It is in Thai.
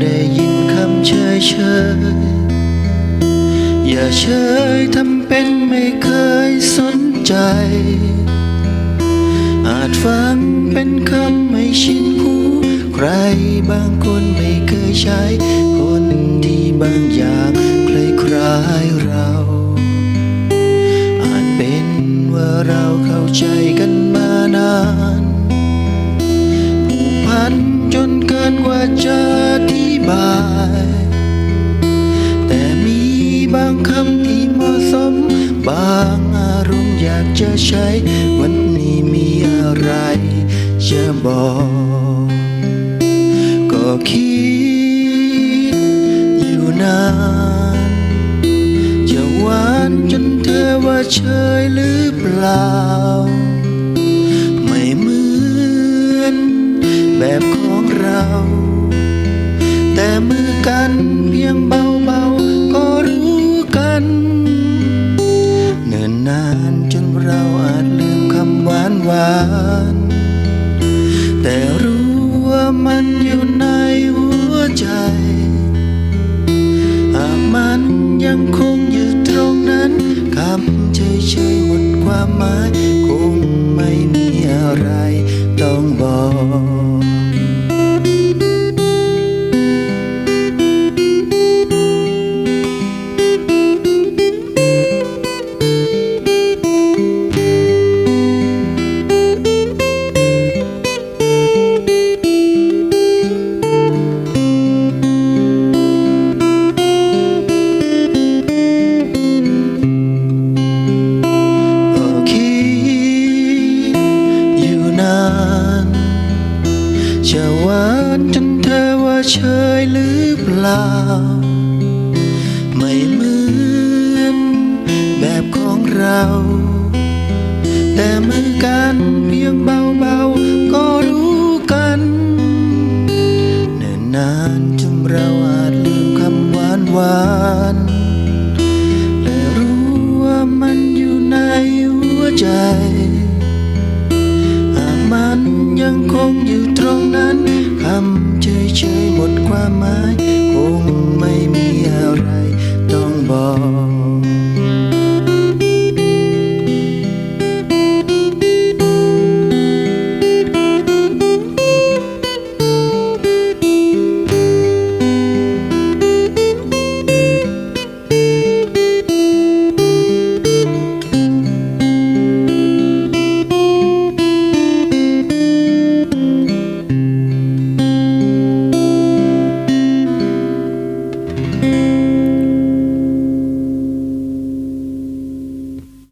ได้ยินคำเฉยเฉยอย่าเฉยทำเป็นไม่เคยสนใจ อาจฟังเป็นคำไม่ชินหูใครบางคนไม่เคยใช้ คนที่บางอย่างคล้ายคล้ายเรา อาจเป็นว่าเราเข้าใจกันมานานผูกพันจนเกินกว่าจะ บาย แต่มีบางคำที่เหมาะสม บางอารมณ์อยากจะใช้ วันนี้มีอะไรจะบอก ก็คิดอยู่นานจะหวานจนเธอว่าเชยหรือเปล่า ไม่เหมือนแบบของเรา เพียงเบาๆ ก็รู้กัน เนิ่นนานจนเราอาจลืมคำหวานหวานๆแต่รู้ว่ามันอยู่ในหัวใจหากมันยังคงอยู่ตรงนั้นคำเฉยๆหมดความหมาย คงไม่มีอะไรต้องบอก เธอว่าเชยหรือเปล่า ไม่เหมือนแบบของเรา แต่มือกันเพียงเบาๆ ก็รู้กันเนิ่นนานจนเราอาจลืมคำหวานหวานๆและรู้ว่ามันอยู่ในหัวใจหามันยังคงอยู่ตรงนั้นคำ เฉยหมดความหมาย